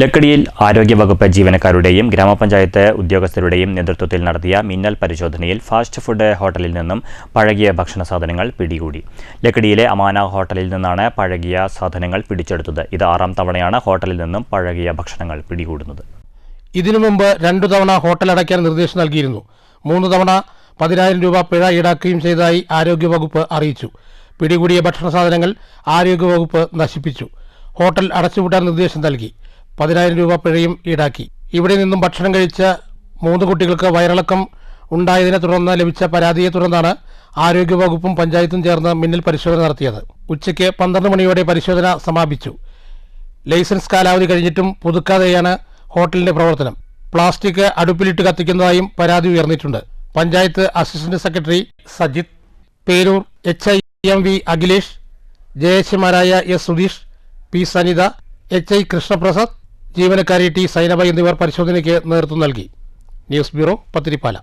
ലക്കിടിയിൽ ആരോഗ്യവകുപ്പ് ജീവനക്കാരുടെയും ഗ്രാമപഞ്ചായത്ത് ഉദ്യോഗസ്ഥരുടെയും നേതൃത്വത്തിൽ നടത്തിയ മിന്നൽ പരിശോധനയിൽ ഫാസ്റ്റ് ഫുഡ് ഹോട്ടലിൽ നിന്നും പഴകിയ ഭക്ഷണ സാധനങ്ങൾ പിടികൂടി. ലക്കടിയിലെ അമാന ഹോട്ടലിൽ നിന്നാണ് പഴകിയ സാധനങ്ങൾ പിടിച്ചെടുത്തത്. ഇത് ആറാം തവണയാണ് ഹോട്ടലിൽ നിന്നും പഴകിയ ഭക്ഷണങ്ങൾ പിടികൂടുന്നത്. ഇതിനു മുമ്പ് രണ്ടു തവണ ഹോട്ടൽ അടയ്ക്കാൻ നിർദ്ദേശം നൽകിയിരുന്നു. മൂന്ന് തവണ പതിനായിരം രൂപ പിഴ ഈടാക്കുകയും ചെയ്തതായി ആരോഗ്യവകുപ്പ് അറിയിച്ചു. പിടികൂടിയ ഭക്ഷണ സാധനങ്ങൾ ആരോഗ്യവകുപ്പ് നശിപ്പിച്ചു. ഹോട്ടൽ അടച്ചുപൂട്ടാൻ നിർദ്ദേശം നൽകി. പതിനായിരം രൂപ പിഴയും ഈടാക്കി. ഇവിടെ നിന്നും ഭക്ഷണം കഴിച്ച മൂന്ന് കുട്ടികൾക്ക് വയറിളക്കം ഉണ്ടായതിനെ തുടർന്ന് ലഭിച്ച പരാതിയെ തുടർന്നാണ് ആരോഗ്യവകുപ്പും പഞ്ചായത്തും ചേർന്ന് മിന്നൽ പരിശോധന നടത്തിയത്. ഉച്ചയ്ക്ക് പന്ത്രണ്ട് മണിയോടെ പരിശോധന സമാപിച്ചു. ലൈസൻസ് കാലാവധി കഴിഞ്ഞിട്ടും പുതുക്കാതെയാണ് ഹോട്ടലിന്റെ പ്രവർത്തനം. പ്ലാസ്റ്റിക് അടുപ്പിലിട്ട് കത്തിക്കുന്നതായും പരാതി ഉയർന്നിട്ടുണ്ട്. Panchayat assistant secretary Sajith Perur H I M V Akhilesh ജയശിമാരായ S Sudheesh P Sanitha H I Krishnaprasad ജീവനക്കാരി T Sainaba എന്നിവർ പരിശോധനയ്ക്ക് നേതൃത്വം നൽകി. News bureau Pathiripala.